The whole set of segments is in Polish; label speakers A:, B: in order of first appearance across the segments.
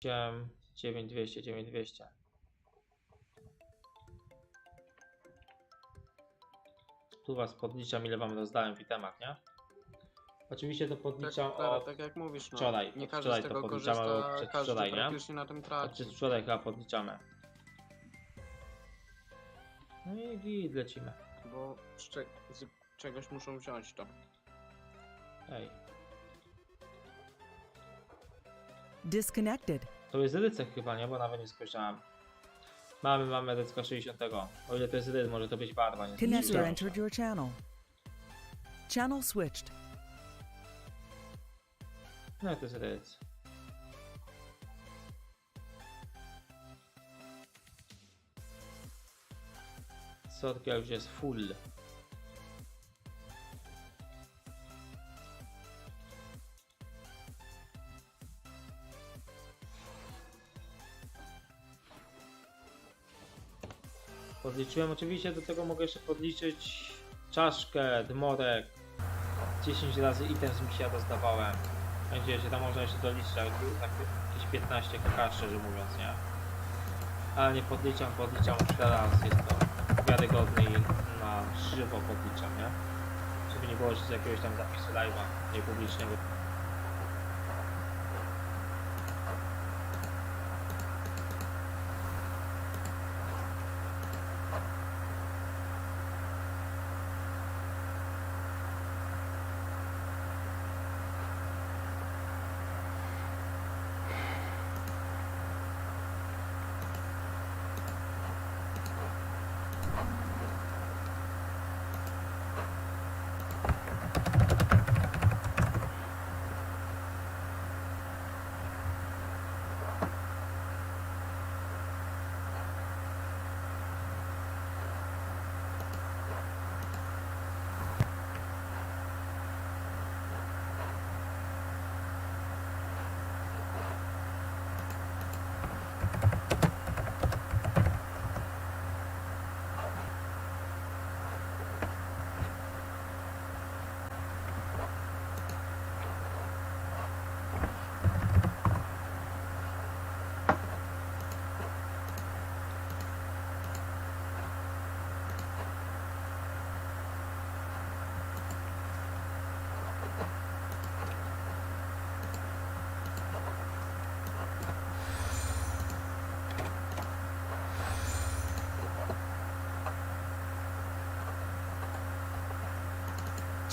A: 8, 9200, 9200. Tu was podliczam, ile wam rozdałem w itemach, nie? Oczywiście to
B: Tak,
A: podliczam
B: Klara,
A: od
B: tak jak mówisz, no,
A: wczoraj,
B: nie
A: od
B: każdy
A: wczoraj
B: z
A: to
B: tego
A: podliczamy,
B: korzysta,
A: od
B: każdy
A: przedwczoraj, nie?
B: praktycznie na tym
A: Od
B: traci.
A: przedwczoraj chyba podliczamy. No i git, lecimy.
B: Bo z, cze- z czegoś muszą wziąć to.
A: Ej.
C: Disconnected.
A: To jest rycek chyba, nie? Bo nawet nie spojrzałem. Mamy, mamy rycka 60. O ile to jest ryc, może to być barwa, nie?
C: Connector entered your channel. Channel switched.
A: No to jest ryc. Sotka już jest full. Podliczyłem oczywiście, do tego mogę jeszcze podliczyć czaszkę, dmorek. 10 razy items mi się rozdawałem. Będzie, że tam można jeszcze doliczyć tak, jakieś 15 kk, szczerze mówiąc, nie? Ale nie podliczam, podliczam już teraz, jest to wiarygodne i na żywo podliczam, nie? Żeby nie było, że z jakiegoś tam zapisu live'a niepublicznego.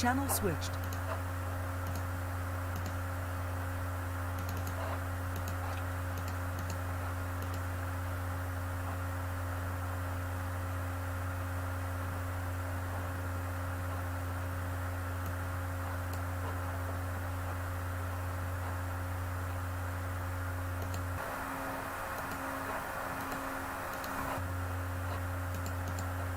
C: Channel switched.